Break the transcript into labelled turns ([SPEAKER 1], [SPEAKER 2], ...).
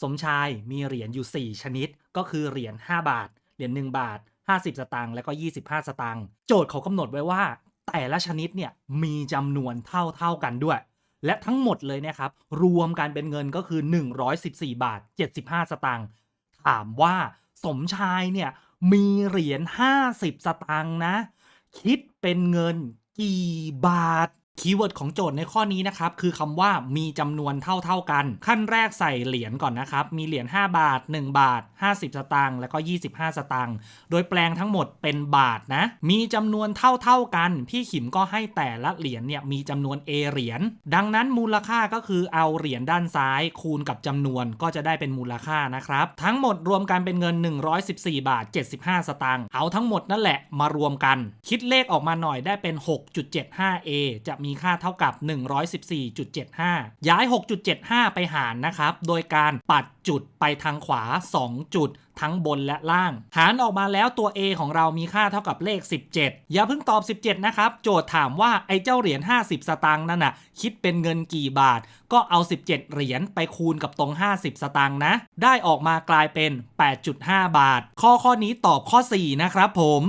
[SPEAKER 1] สมชายมีเหรียญอยู่ 4 ชนิด ก็คือเหรียญ5บาท เหรียญ1บาท 50 สตางค์แล้วก็ 25 สตางค์โจทย์เขากำหนดไว้ว่า แต่ละชนิดเนี่ยมีจำนวนเท่าเท่าๆกันด้วย และทั้งหมดเลยเนะครับ รวมกันเป็นเงินก็คือ 114 บาท 75 สตางค์ถามว่าสมชายเนี่ยมีเหรียญ50 สตางค์นะ คิดเป็นเงินกี่บาท คีย์เวิร์ดของโจทย์ในข้อนี้นะครับ คือคำว่ามีจำนวนเท่าๆกัน ขั้นแรกใส่เหรียญก่อนนะครับ มีเหรียญ5บาท 1 บาท 50 สตางค์แล้วก็ 25 สตางค์โดยแปลงทั้งหมดเป็นบาทนะ มีจำนวนเท่าๆกัน พี่ขิมก็ให้แต่ละเหรียญเนี่ยมีจำนวน A เหรียญดังนั้นมูลค่าก็คือเอาเหรียญด้านซ้ายคูณกับจำนวนก็จะได้เป็นมูลค่านะครับทั้งหมดรวมกันเป็นเงิน 114 บาท 75 สตางค์เอาทั้งหมดนั่นแหละมารวมกัน คิดเลขออกมาหน่อยได้เป็น 6.75a จะมีมีค่าเท่ากับ 114.75 ย้าย 6.75 ไปหารนะครับ โดยการปัดจุดไปทางขวา 2 จุดทั้งบนและล่าง หารออกมาแล้วตัว A ของเรามีค่าเท่ากับเลข 17 อย่าเพิ่งตอบ 17 นะครับ โจทย์ถามว่าไอ้เจ้าเหรียญ 50 สตางค์นั่นน่ะ คิดเป็นเงินกี่บาท ก็เอา 17 เหรียญไปคูณกับตรง 50 สตางค์นะ ได้ออกมากลายเป็น 8.5 บาท ข้อข้อนี้ตอบข้อ 4 นะครับผม